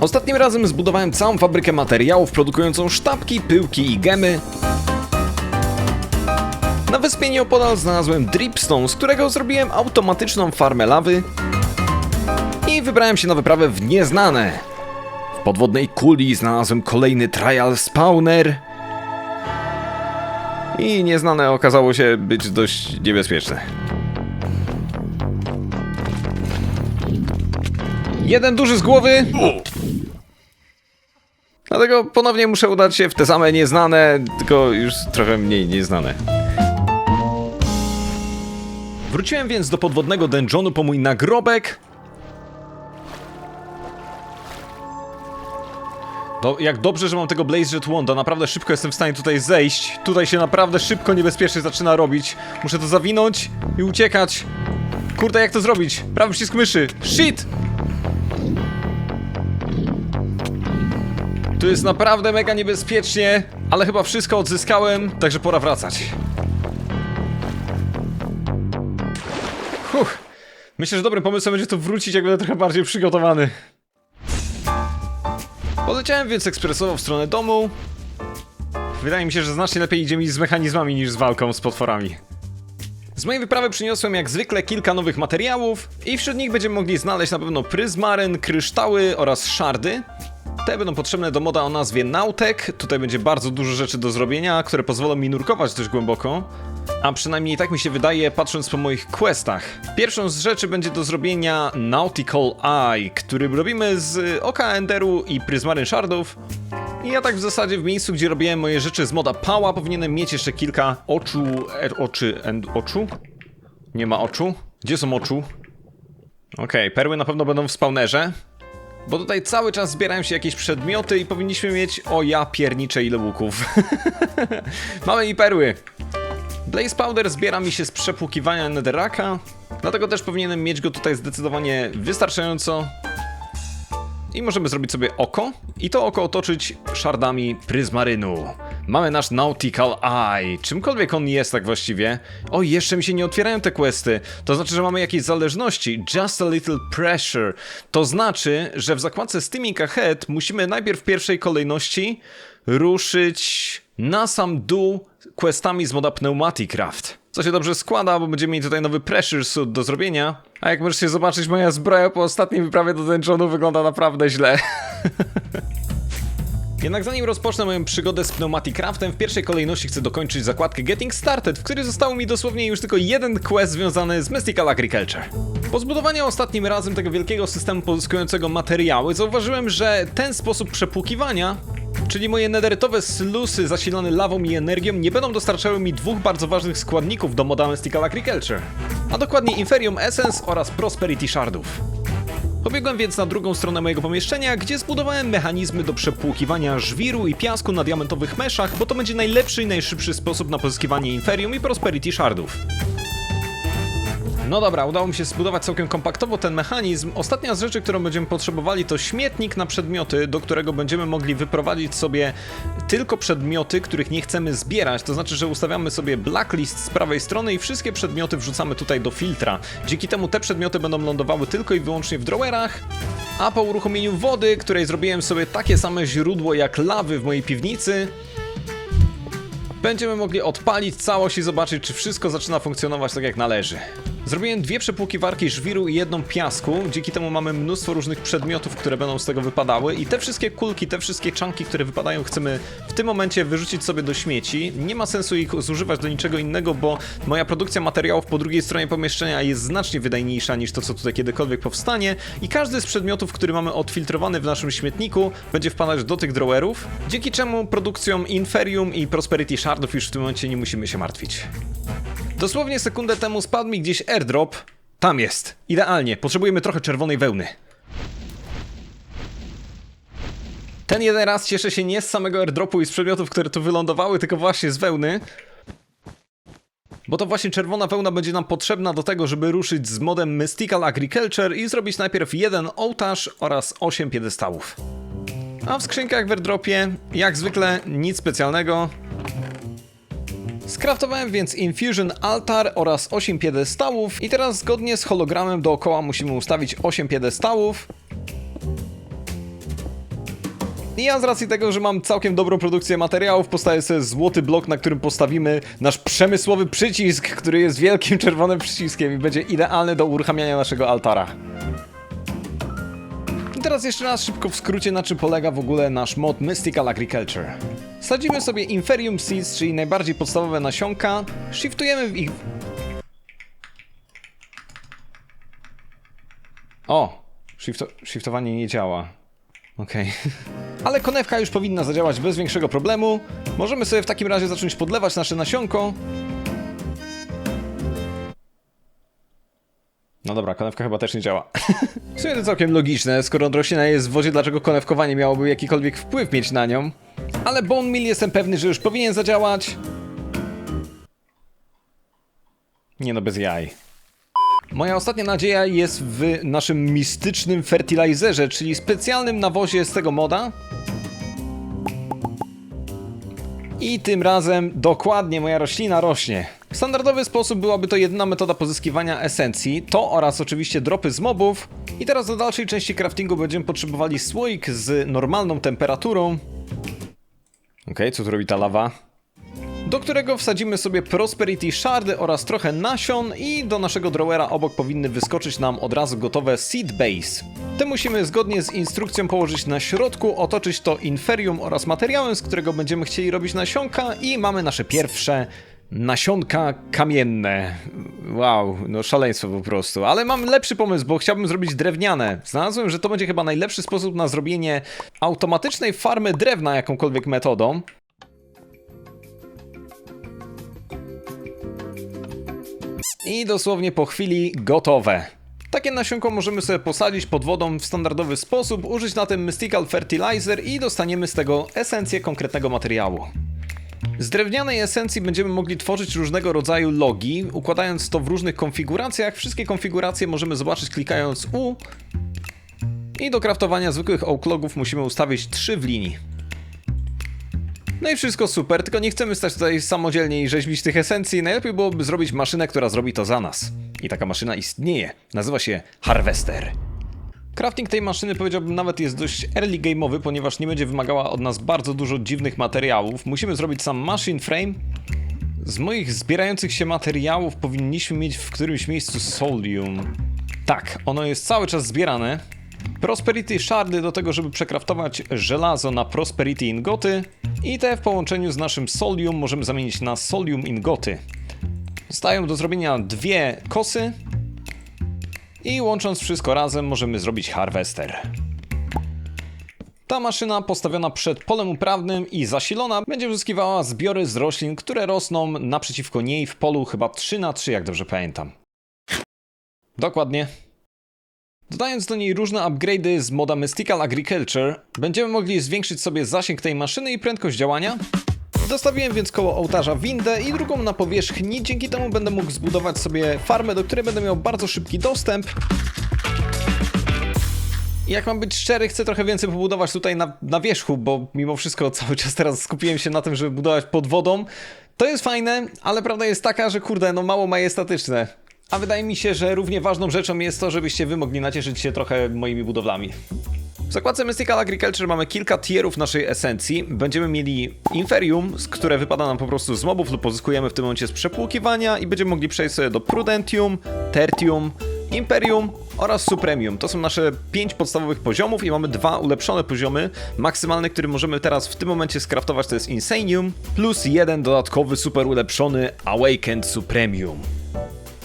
Ostatnim razem zbudowałem całą fabrykę materiałów produkującą sztabki, pyłki i gemy. Na wyspie nieopodal znalazłem dripstone, z którego zrobiłem automatyczną farmę lawy i wybrałem się na wyprawę w nieznane. W podwodnej kuli znalazłem kolejny trial spawner i nieznane okazało się być dość niebezpieczne. Jeden duży z głowy. Dlatego ponownie muszę udać się w te same nieznane, tylko już trochę mniej nieznane. Wróciłem więc do podwodnego dungeonu po mój nagrobek. No, jak dobrze, że mam tego Blaze Jet Wanda, naprawdę szybko jestem w stanie tutaj zejść. Tutaj się naprawdę szybko niebezpiecznie zaczyna robić. Muszę to zawinąć i uciekać. Kurde, jak to zrobić? Prawy przycisk myszy. Shit! Tu jest naprawdę mega niebezpiecznie, ale chyba wszystko odzyskałem, także pora wracać. Huh. Myślę, że dobrym pomysłem będzie tu wrócić, jak będę trochę bardziej przygotowany. Poleciałem więc ekspresowo w stronę domu. Wydaje mi się, że znacznie lepiej idzie mi z mechanizmami niż z walką z potworami. Z mojej wyprawy przyniosłem jak zwykle kilka nowych materiałów i wśród nich będziemy mogli znaleźć na pewno pryzmaryn, kryształy oraz szardy. Te będą potrzebne do moda o nazwie Nautek. Tutaj będzie bardzo dużo rzeczy do zrobienia, które pozwolą mi nurkować dość głęboko. A przynajmniej tak mi się wydaje, patrząc po moich questach. Pierwszą z rzeczy będzie do zrobienia Nautical Eye, który robimy z oka Enderu i pryzmaryn shardów. I ja tak w zasadzie w miejscu, gdzie robiłem moje rzeczy z moda Pała, powinienem mieć jeszcze kilka oczu, er, oczy, end, oczu? Nie ma oczu? Gdzie są oczu? Okej, perły na pewno będą w spawnerze. Bo tutaj cały czas zbierają się jakieś przedmioty i powinniśmy mieć, o ja pierniczę ile łuków. Mamy i perły. Blaze Powder zbiera mi się z przepłukiwania netherraka, dlatego też powinienem mieć go tutaj zdecydowanie wystarczająco. I możemy zrobić sobie oko i to oko otoczyć szardami pryzmarynu. Mamy nasz Nautical Eye, czymkolwiek on jest tak właściwie. O, jeszcze mi się nie otwierają te questy. To znaczy, że mamy jakieś zależności. Just a little pressure. To znaczy, że w zakładce Steaming Ahead musimy najpierw w pierwszej kolejności ruszyć na sam dół questami z moda Pneumatic Craft. Co się dobrze składa, bo będziemy mieli tutaj nowy pressure suit do zrobienia. A jak możecie zobaczyć, moja zbroja po ostatniej wyprawie do dungeonu wygląda naprawdę źle. Jednak zanim rozpocznę moją przygodę z Pneumatic Craftem, w pierwszej kolejności chcę dokończyć zakładkę Getting Started, w której zostało mi dosłownie już tylko jeden quest związany z Mystical Agriculture. Po zbudowaniu ostatnim razem tego wielkiego systemu pozyskującego materiały, zauważyłem, że ten sposób przepłukiwania Czyli moje nederytowe slusy zasilane lawą i energią nie będą dostarczały mi dwóch bardzo ważnych składników do moda Mystical Agriculture, a dokładnie Inferium Essence oraz Prosperity Shardów. Pobiegłem więc na drugą stronę mojego pomieszczenia, gdzie zbudowałem mechanizmy do przepłukiwania żwiru i piasku na diamentowych meszach, bo to będzie najlepszy i najszybszy sposób na pozyskiwanie Inferium i Prosperity Shardów. No dobra, udało mi się zbudować całkiem kompaktowo ten mechanizm. Ostatnia z rzeczy, którą będziemy potrzebowali, to śmietnik na przedmioty, do którego będziemy mogli wyprowadzić sobie tylko przedmioty, których nie chcemy zbierać. To znaczy, że ustawiamy sobie blacklist z prawej strony i wszystkie przedmioty wrzucamy tutaj do filtra. Dzięki temu te przedmioty będą lądowały tylko i wyłącznie w drawerach. A po uruchomieniu wody, której zrobiłem sobie takie same źródło jak lawy w mojej piwnicy, Będziemy mogli odpalić całość i zobaczyć, czy wszystko zaczyna funkcjonować tak jak należy. Zrobiłem dwie przepłukiwarki żwiru i jedną piasku, dzięki temu mamy mnóstwo różnych przedmiotów, które będą z tego wypadały i te wszystkie kulki, te wszystkie czanki, które wypadają chcemy w tym momencie wyrzucić sobie do śmieci. Nie ma sensu ich zużywać do niczego innego, bo moja produkcja materiałów po drugiej stronie pomieszczenia jest znacznie wydajniejsza niż to, co tutaj kiedykolwiek powstanie i każdy z przedmiotów, który mamy odfiltrowany w naszym śmietniku, będzie wpadać do tych drawerów, dzięki czemu produkcją Inferium i Prosperity Shardów już w tym momencie nie musimy się martwić. Dosłownie sekundę temu spadł mi gdzieś airdrop. Tam jest. Idealnie. Potrzebujemy trochę czerwonej wełny. Ten jeden raz cieszę się nie z samego airdropu i z przedmiotów, które tu wylądowały, tylko właśnie z wełny. Bo to właśnie czerwona wełna będzie nam potrzebna do tego, żeby ruszyć z modem Mystical Agriculture i zrobić najpierw jeden ołtarz oraz 8 piedestałów. A w skrzynkach w airdropie, jak zwykle, nic specjalnego. Skraftowałem więc Infusion Altar oraz 8 piedestałów i teraz zgodnie z hologramem dookoła musimy ustawić 8 piedestałów. I ja z racji tego, że mam całkiem dobrą produkcję materiałów, postawię sobie złoty blok, na którym postawimy nasz przemysłowy przycisk, który jest wielkim czerwonym przyciskiem i będzie idealny do uruchamiania naszego altara. I teraz jeszcze raz szybko w skrócie na czym polega w ogóle nasz mod Mystical Agriculture. Sadzimy sobie Inferium Seeds, czyli najbardziej podstawowe nasionka, shiftujemy w ich... O! Shifto shiftowanie nie działa. Okej. Ale konewka już powinna zadziałać bez większego problemu. Możemy sobie w takim razie zacząć podlewać nasze nasionko. No dobra, konewka chyba też nie działa. w sumie to całkiem logiczne, skoro roślina jest w wodzie, dlaczego konewkowanie miałoby jakikolwiek wpływ mieć na nią? Ale Bone Meal jestem pewny, że już powinien zadziałać. Nie no, bez jaj. Moja ostatnia nadzieja jest w naszym mistycznym fertilizerze, czyli specjalnym nawozie z tego moda. I tym razem dokładnie moja roślina rośnie. W standardowy sposób byłaby to jedyna metoda pozyskiwania esencji, to oraz oczywiście dropy z mobów. I teraz do dalszej części craftingu będziemy potrzebowali słoik z normalną temperaturą. Okej, co tu robi ta lawa? Do którego wsadzimy sobie Prosperity Shardy oraz trochę nasion i do naszego drawera obok powinny wyskoczyć nam od razu gotowe Seed Base. Te musimy zgodnie z instrukcją położyć na środku, otoczyć to inferium oraz materiałem, z którego będziemy chcieli robić nasionka i mamy nasze pierwsze nasionka kamienne. Wow, no szaleństwo po prostu. Ale mam lepszy pomysł, bo chciałbym zrobić drewniane. Znalazłem, że to będzie chyba najlepszy sposób na zrobienie automatycznej farmy drewna jakąkolwiek metodą. I dosłownie po chwili gotowe. Takie nasionko możemy sobie posadzić pod wodą w standardowy sposób, użyć na tym Mystical Fertilizer i dostaniemy z tego esencję konkretnego materiału. Z drewnianej esencji będziemy mogli tworzyć różnego rodzaju logi, układając to w różnych konfiguracjach. Wszystkie konfiguracje możemy zobaczyć klikając U. I do kraftowania zwykłych oak logów musimy ustawić 3 w linii. No i wszystko super, tylko nie chcemy stać tutaj samodzielnie i rzeźbić tych esencji. Najlepiej byłoby zrobić maszynę, która zrobi to za nas. I taka maszyna istnieje. Nazywa się Harvester. Crafting tej maszyny powiedziałbym nawet jest dość early game'owy, ponieważ nie będzie wymagała od nas bardzo dużo dziwnych materiałów. Musimy zrobić sam machine frame. Z moich zbierających się materiałów powinniśmy mieć w którymś miejscu solium. Tak, ono jest cały czas zbierane. Prosperity Shardy do tego, żeby przekraftować żelazo na Prosperity Ingoty i te w połączeniu z naszym Solium możemy zamienić na Solium Ingoty. Zostają do zrobienia dwie kosy i łącząc wszystko razem możemy zrobić Harvester. Ta maszyna postawiona przed polem uprawnym i zasilona będzie uzyskiwała zbiory z roślin, które rosną naprzeciwko niej w polu chyba 3 na 3 jak dobrze pamiętam. Dokładnie. Dodając do niej różne upgrade'y z moda Mystical Agriculture, będziemy mogli zwiększyć sobie zasięg tej maszyny i prędkość działania. Dostawiłem więc koło ołtarza windę i drugą na powierzchni, dzięki temu będę mógł zbudować sobie farmę, do której będę miał bardzo szybki dostęp. Jak mam być szczery, chcę trochę więcej pobudować tutaj na, na wierzchu, bo mimo wszystko cały czas teraz skupiłem się na tym, żeby budować pod wodą. To jest fajne, ale prawda jest taka, że kurde, no mało majestatyczne. A wydaje mi się, że równie ważną rzeczą jest to, żebyście wy mogli nacieszyć się trochę moimi budowlami. W zakładce Mystical Agriculture mamy kilka tierów naszej esencji. Będziemy mieli Inferium, z które wypada nam po prostu z mobów lub pozyskujemy w tym momencie z przepłukiwania i będziemy mogli przejść sobie do Prudentium, Tertium, Imperium oraz Supremium. To są nasze pięć podstawowych poziomów i mamy dwa ulepszone poziomy. Maksymalny, który możemy teraz w tym momencie skraftować to jest Insanium, plus jeden dodatkowy super ulepszony Awakened Supremium.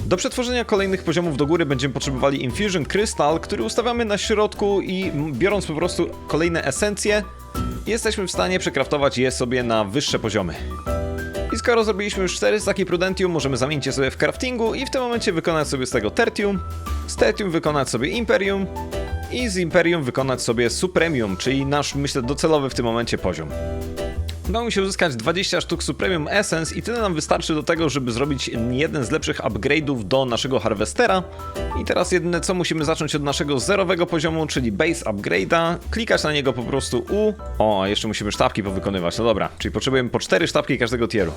Do przetworzenia kolejnych poziomów do góry będziemy potrzebowali Infusion Crystal, który ustawiamy na środku i biorąc po prostu kolejne esencje, jesteśmy w stanie przekraftować je sobie na wyższe poziomy. I skoro zrobiliśmy już 4 staki Prudentium, możemy zamienić je sobie w craftingu i w tym momencie wykonać sobie z tego Tertium, z Tertium wykonać sobie Imperium i z Imperium wykonać sobie Supremium, czyli nasz, myślę, docelowy w tym momencie poziom. Udało mi się uzyskać 20 sztuk Supremium Essence i tyle nam wystarczy do tego, żeby zrobić jeden z lepszych upgrade'ów do naszego Harvestera. I teraz jedyne co musimy zacząć od naszego zerowego poziomu, czyli Base Upgrade'a, klikać na niego po prostu U. O, jeszcze musimy sztabki powykonywać, no dobra, czyli potrzebujemy po 4 sztabki każdego tieru.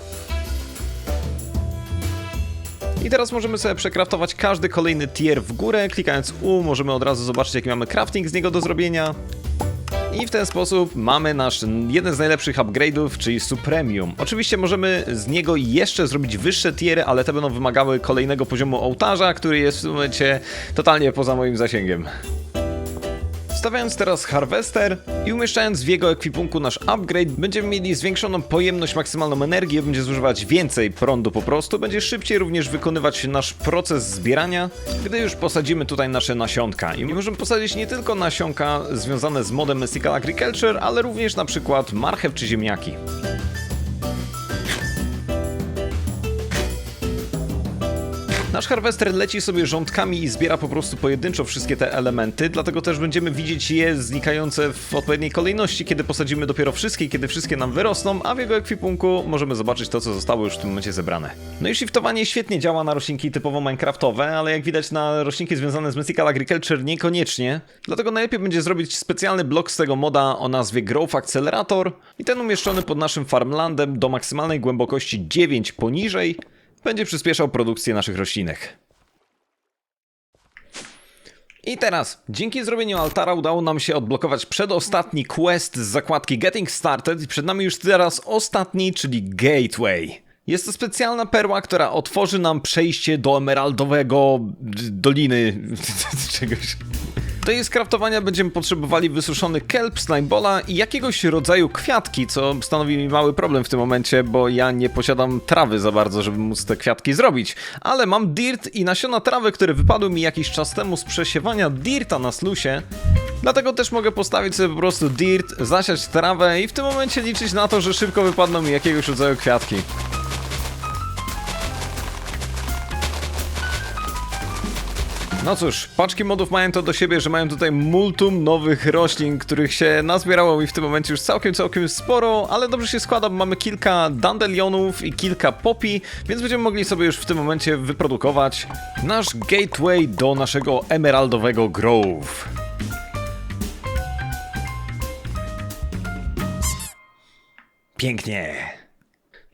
I teraz możemy sobie przekraftować każdy kolejny tier w górę, klikając U możemy od razu zobaczyć jaki mamy crafting z niego do zrobienia. I w ten sposób mamy nasz jeden z najlepszych upgrade'ów, czyli Supremium. Oczywiście możemy z niego jeszcze zrobić wyższe tiery, ale te będą wymagały kolejnego poziomu ołtarza, który jest w momencie totalnie poza moim zasięgiem. Stawiając teraz Harvester i umieszczając w jego ekwipunku nasz upgrade, będziemy mieli zwiększoną pojemność, maksymalną energię, będzie zużywać więcej prądu po prostu, będzie szybciej również wykonywać nasz proces zbierania, gdy już posadzimy tutaj nasze nasionka. I możemy posadzić nie tylko nasionka związane z modem Mystical Agriculture, ale również na przykład marchew czy ziemniaki. Nasz harwester leci sobie rządkami i zbiera po prostu pojedynczo wszystkie te elementy, dlatego też będziemy widzieć je znikające w odpowiedniej kolejności, kiedy posadzimy dopiero wszystkie, kiedy wszystkie nam wyrosną, a w jego ekwipunku możemy zobaczyć to, co zostało już w tym momencie zebrane. No i shiftowanie świetnie działa na roślinki typowo minecraftowe, ale jak widać na roślinki związane z Mythical Agriculture niekoniecznie, dlatego najlepiej będzie zrobić specjalny blok z tego moda o nazwie Growth Accelerator i ten umieszczony pod naszym farmlandem do maksymalnej głębokości 9 poniżej, będzie przyspieszał produkcję naszych roślinek. I teraz, dzięki zrobieniu altara udało nam się odblokować przedostatni quest z zakładki Getting Started i przed nami już teraz ostatni, czyli Gateway. Jest to specjalna perła, która otworzy nam przejście do emeraldowego doliny czegoś. Do jej skraftowania będziemy potrzebowali wysuszony kelp, slimebola i jakiegoś rodzaju kwiatki, co stanowi mi mały problem w tym momencie, bo ja nie posiadam trawy za bardzo, żeby móc te kwiatki zrobić. Ale mam dirt i nasiona trawy, które wypadły mi jakiś czas temu z przesiewania dirta na slusie. Dlatego też mogę postawić sobie po prostu dirt, zasiać trawę i w tym momencie liczyć na to, że szybko wypadną mi jakiegoś rodzaju kwiatki. No cóż, paczki modów mają to do siebie, że mają tutaj multum nowych roślin, których się nazbierało mi w tym momencie już całkiem, całkiem sporo, ale dobrze się składa, bo mamy kilka dandelionów i kilka popi, więc będziemy mogli sobie już w tym momencie wyprodukować nasz gateway do naszego emeraldowego grove. Pięknie.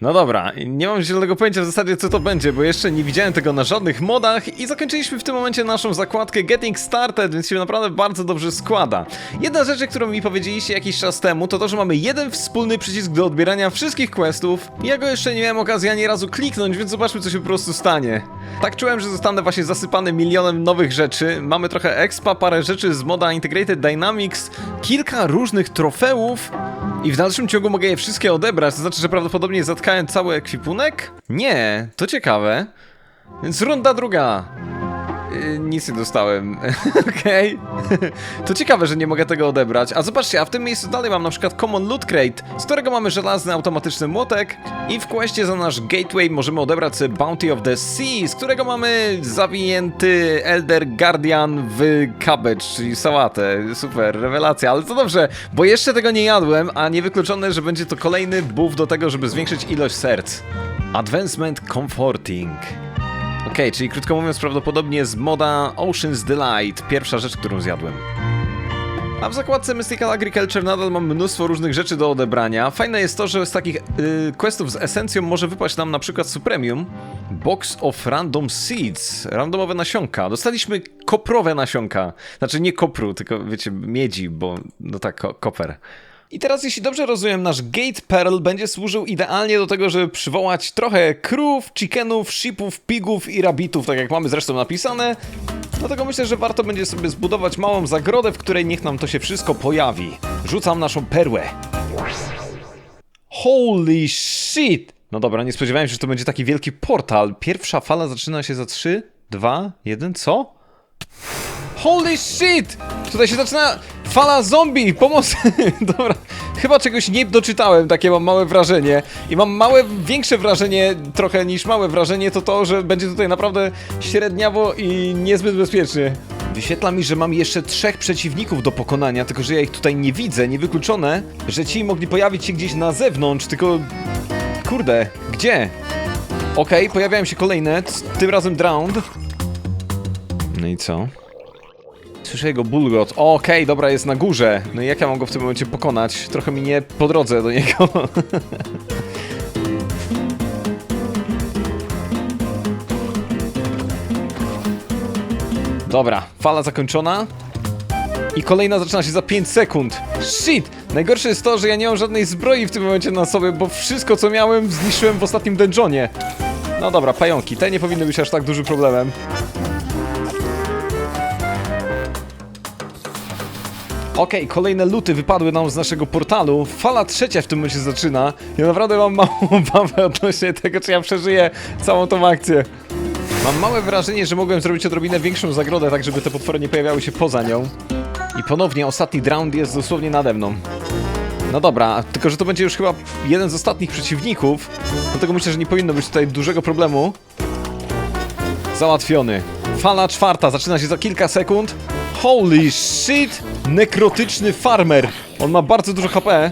No dobra, nie mam zielonego pojęcia w zasadzie co to będzie, bo jeszcze nie widziałem tego na żadnych modach i zakończyliśmy w tym momencie naszą zakładkę Getting Started, więc się naprawdę bardzo dobrze składa. Jedna rzecz, którą mi powiedzieliście jakiś czas temu, to to, że mamy jeden wspólny przycisk do odbierania wszystkich questów. Ja go jeszcze nie miałem okazji ani razu kliknąć, więc zobaczmy co się po prostu stanie. Tak czułem, że zostanę właśnie zasypany milionem nowych rzeczy. Mamy trochę expa, parę rzeczy z moda Integrated Dynamics, kilka różnych trofeów i w dalszym ciągu mogę je wszystkie odebrać, to znaczy, że prawdopodobnie zatkałem cały ekwipunek? Nie, to ciekawe. Więc runda druga. Yy, nic nie dostałem. Okej. to ciekawe, że nie mogę tego odebrać. A zobaczcie, a w tym miejscu dalej mam na przykład Common Loot Crate, z którego mamy żelazny automatyczny młotek i w questie za nasz Gateway możemy odebrać Bounty of the Sea, z którego mamy zawinięty Elder Guardian w cabbage, czyli sałatę. Super, rewelacja, ale to dobrze, bo jeszcze tego nie jadłem, a niewykluczone, że będzie to kolejny buff do tego, żeby zwiększyć ilość serc. Advancement Comforting. Okej, czyli krótko mówiąc, prawdopodobnie z moda Ocean's Delight, pierwsza rzecz, którą zjadłem. A w zakładce Mystical Agriculture nadal mam mnóstwo różnych rzeczy do odebrania. Fajne jest to, że z takich yy, questów z esencją może wypaść nam na przykład Supremium, Box of Random Seeds, randomowe nasionka. Dostaliśmy koprowe nasionka. Znaczy nie kopru, tylko wiecie, miedzi, bo no tak, ko koper. I teraz, jeśli dobrze rozumiem, nasz Gate Pearl będzie służył idealnie do tego, żeby przywołać trochę krów, chickenów, sheepów, pigów i rabbitów, tak jak mamy zresztą napisane. Dlatego myślę, że warto będzie sobie zbudować małą zagrodę, w której niech nam to się wszystko pojawi. Rzucam naszą perłę. Holy shit! No dobra, nie spodziewałem się, że to będzie taki wielki portal. Pierwsza fala zaczyna się za 3, 2, 1, co? Holy shit! Tutaj się zaczyna fala zombie! Pomocy! Dobra, chyba czegoś nie doczytałem, takie mam małe wrażenie. I mam małe, większe wrażenie, trochę niż małe wrażenie, to to, że będzie tutaj naprawdę średniawo i niezbyt bezpiecznie. Wyświetla mi, że mam jeszcze trzech przeciwników do pokonania, tylko że ja ich tutaj nie widzę. Niewykluczone, że ci mogli pojawić się gdzieś na zewnątrz, tylko... Kurde, gdzie? Okej, pojawiają się kolejne, tym razem Drowned. No i co? Słyszę jego bulgot. Okej, dobra, jest na górze. No i jak ja mam go w tym momencie pokonać? Trochę mi nie po drodze do niego. Dobra, fala zakończona. I kolejna zaczyna się za 5 sekund. Shit! Najgorsze jest to, że ja nie mam żadnej zbroi w tym momencie na sobie, bo wszystko co miałem zniszczyłem w ostatnim dungeonie. No dobra, pająki, te nie powinny być aż tak dużym problemem. Okej, kolejne luty wypadły nam z naszego portalu. Fala trzecia w tym momencie zaczyna. Ja naprawdę mam małą obawę odnośnie tego, czy ja przeżyję całą tą akcję. Mam małe wrażenie, że mogłem zrobić odrobinę większą zagrodę, tak żeby te potwory nie pojawiały się poza nią. I ponownie ostatni round jest dosłownie nade mną. No dobra, tylko że to będzie już chyba jeden z ostatnich przeciwników, dlatego myślę, że nie powinno być tutaj dużego problemu. Załatwiony. Fala czwarta zaczyna się za kilka sekund. Holy shit! Nekrotyczny farmer. On ma bardzo dużo HP.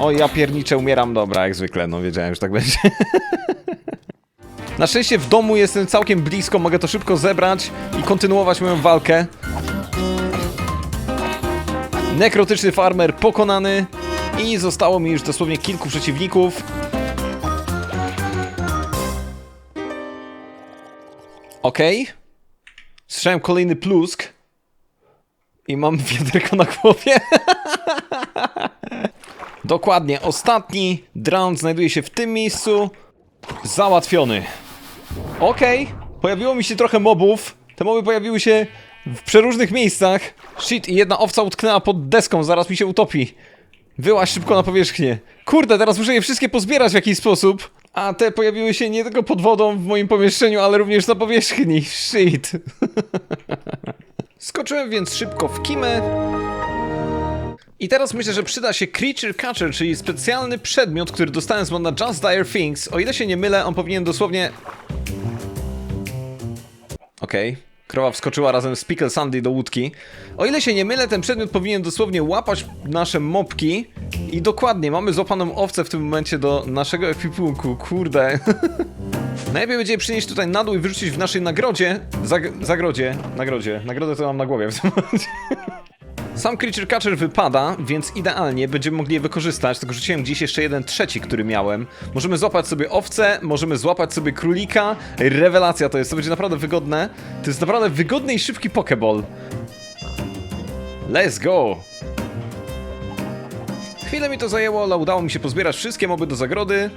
O, ja pierniczę, umieram. Dobra, jak zwykle, no wiedziałem, że tak będzie. Na szczęście w domu jestem całkiem blisko, mogę to szybko zebrać i kontynuować moją walkę. Nekrotyczny farmer pokonany i zostało mi już dosłownie kilku przeciwników. Okej. Słyszałem kolejny plusk. I mam wiaderko na głowie. Dokładnie, ostatni drown znajduje się w tym miejscu. Załatwiony. Okej, pojawiło mi się trochę mobów. Te moby pojawiły się w przeróżnych miejscach. Shit, i jedna owca utknęła pod deską, zaraz mi się utopi. Wyłaź szybko na powierzchnię. Kurde, teraz muszę je wszystkie pozbierać w jakiś sposób. A te pojawiły się nie tylko pod wodą w moim pomieszczeniu, ale również na powierzchni. Shit. Skoczyłem więc szybko w kimę. I teraz myślę, że przyda się Creature Catcher, czyli specjalny przedmiot, który dostałem z moda Just Dire Things. O ile się nie mylę, on powinien dosłownie... Okej. Krowa wskoczyła razem z Pickle Sandy do łódki. O ile się nie mylę, ten przedmiot powinien dosłownie łapać nasze mopki. I dokładnie, mamy złapaną owcę w tym momencie do naszego ekwipunku. Kurde. Najlepiej będzie je przynieść tutaj na dół i wyrzucić w naszej nagrodzie. Zag zagrodzie. Nagrodzie. Nagrodę to mam na głowie w tym momencie. Sam Creature Catcher wypada, więc idealnie będziemy mogli je wykorzystać, tylko rzuciłem gdzieś jeszcze jeden trzeci, który miałem. Możemy złapać sobie owcę, możemy złapać sobie królika. Rewelacja to jest, to będzie naprawdę wygodne. To jest naprawdę wygodny i szybki Pokeball. Let's go! Chwilę mi to zajęło, ale udało mi się pozbierać wszystkie moby do zagrody.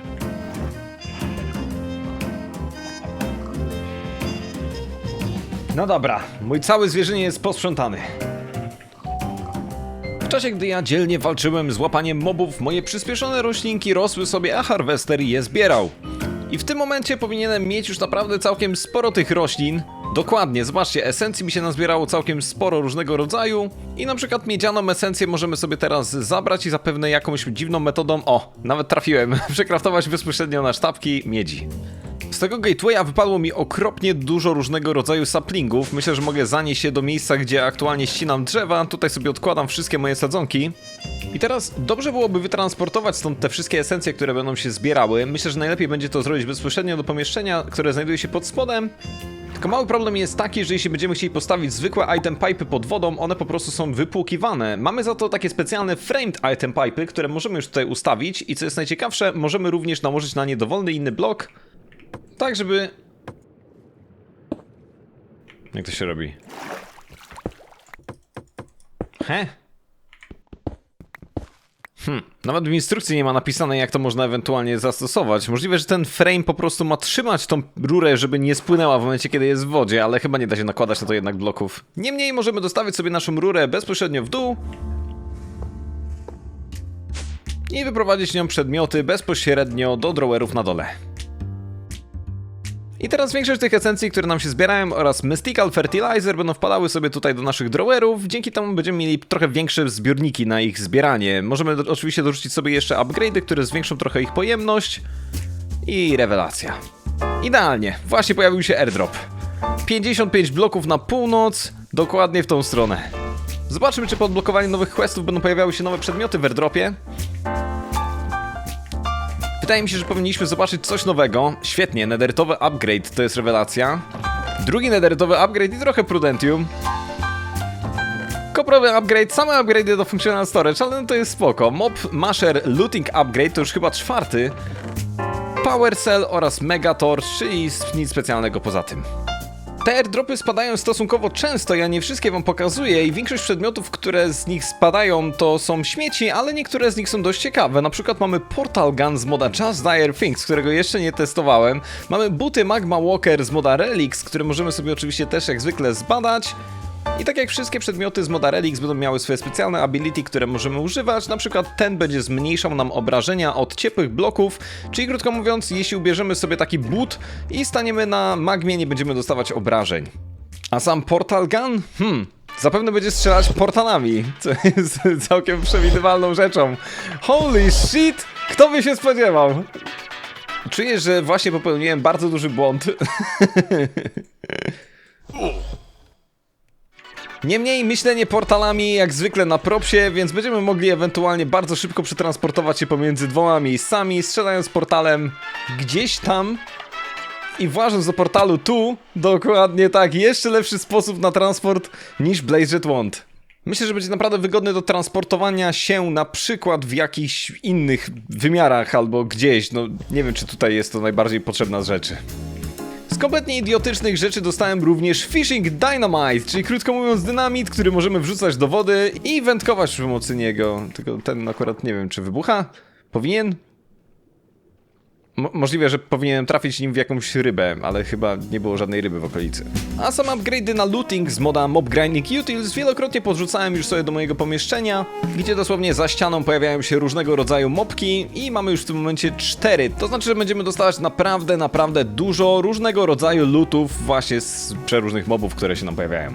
No dobra, mój cały zwierzynie jest posprzątany. W czasie, gdy ja dzielnie walczyłem z łapaniem mobów, moje przyspieszone roślinki rosły sobie, a harwester je zbierał. I w tym momencie powinienem mieć już naprawdę całkiem sporo tych roślin. Dokładnie, zobaczcie, esencji mi się nazbierało całkiem sporo różnego rodzaju i na przykład miedzianą esencję możemy sobie teraz zabrać i zapewne jakąś dziwną metodą, o, nawet trafiłem, przekraftować bezpośrednio na sztabki miedzi. Z tego gatewaya wypadło mi okropnie dużo różnego rodzaju saplingów. Myślę, że mogę zanieść się do miejsca, gdzie aktualnie ścinam drzewa. Tutaj sobie odkładam wszystkie moje sadzonki. I teraz dobrze byłoby wytransportować stąd te wszystkie esencje, które będą się zbierały. Myślę, że najlepiej będzie to zrobić bezpośrednio do pomieszczenia, które znajduje się pod spodem. Tylko mały problem jest taki, że jeśli będziemy chcieli postawić zwykłe item pipe pod wodą, one po prostu są wypłukiwane. Mamy za to takie specjalne framed item pipe, które możemy już tutaj ustawić i co jest najciekawsze, możemy również nałożyć na nie dowolny inny blok, tak, żeby... Jak to się robi? He? Hmm, nawet w instrukcji nie ma napisane, jak to można ewentualnie zastosować. Możliwe, że ten frame po prostu ma trzymać tą rurę, żeby nie spłynęła w momencie, kiedy jest w wodzie, ale chyba nie da się nakładać na to jednak bloków. Niemniej możemy dostawić sobie naszą rurę bezpośrednio w dół i wyprowadzić nią przedmioty bezpośrednio do drawerów na dole. I teraz większość tych esencji, które nam się zbierają oraz Mystical Fertilizer będą wpadały sobie tutaj do naszych drawerów, dzięki temu będziemy mieli trochę większe zbiorniki na ich zbieranie. Możemy do, oczywiście dorzucić sobie jeszcze upgrade'y, które zwiększą trochę ich pojemność i rewelacja. Idealnie, właśnie pojawił się airdrop. 55 bloków na północ, dokładnie w tą stronę. Zobaczmy, czy po odblokowaniu nowych questów będą pojawiały się nowe przedmioty w airdropie. Wydaje mi się, że powinniśmy zobaczyć coś nowego. Świetnie, nederytowy upgrade to jest rewelacja. Drugi nederytowy upgrade i trochę prudentium. Koprowy upgrade, same upgrade'y do Functional Storage, ale to jest spoko. Mob Masher Looting Upgrade to już chyba czwarty. Power Cell oraz Mega Torch, czyli nic specjalnego poza tym. Te airdropy spadają stosunkowo często, ja nie wszystkie wam pokazuję i większość przedmiotów, które z nich spadają to są śmieci, ale niektóre z nich są dość ciekawe. Na przykład mamy Portal Gun z moda Just Dire Things, którego jeszcze nie testowałem. Mamy buty Magma Walker z moda Relics, które możemy sobie oczywiście też jak zwykle zbadać. I tak jak wszystkie przedmioty z moda Relics będą miały swoje specjalne ability, które możemy używać, na przykład ten będzie zmniejszał nam obrażenia od ciepłych bloków, czyli krótko mówiąc, jeśli ubierzemy sobie taki but i staniemy na magmie, nie będziemy dostawać obrażeń. A sam Portal Gun? Hmm, zapewne będzie strzelać portalami, co jest całkiem przewidywalną rzeczą. Holy shit! Kto by się spodziewał? Czuję, że właśnie popełniłem bardzo duży błąd. Niemniej myślenie portalami jak zwykle na propsie, więc będziemy mogli ewentualnie bardzo szybko przetransportować się pomiędzy dwoma miejscami, strzelając portalem gdzieś tam i włażąc do portalu tu, dokładnie tak, jeszcze lepszy sposób na transport niż Blaze Wand. Myślę, że będzie naprawdę wygodny do transportowania się na przykład w jakichś innych wymiarach albo gdzieś, no nie wiem czy tutaj jest to najbardziej potrzebna z rzeczy. Z kompletnie idiotycznych rzeczy dostałem również Fishing Dynamite, czyli krótko mówiąc dynamit, który możemy wrzucać do wody i wędkować przy pomocy niego. Tylko ten akurat nie wiem, czy wybucha? Powinien? Mo możliwe, że powinienem trafić nim w jakąś rybę, ale chyba nie było żadnej ryby w okolicy. A sam upgrade'y na looting z moda Mob Grinding Utils wielokrotnie podrzucałem już sobie do mojego pomieszczenia, gdzie dosłownie za ścianą pojawiają się różnego rodzaju mobki i mamy już w tym momencie cztery. To znaczy, że będziemy dostawać naprawdę, naprawdę dużo różnego rodzaju lootów właśnie z przeróżnych mobów, które się nam pojawiają.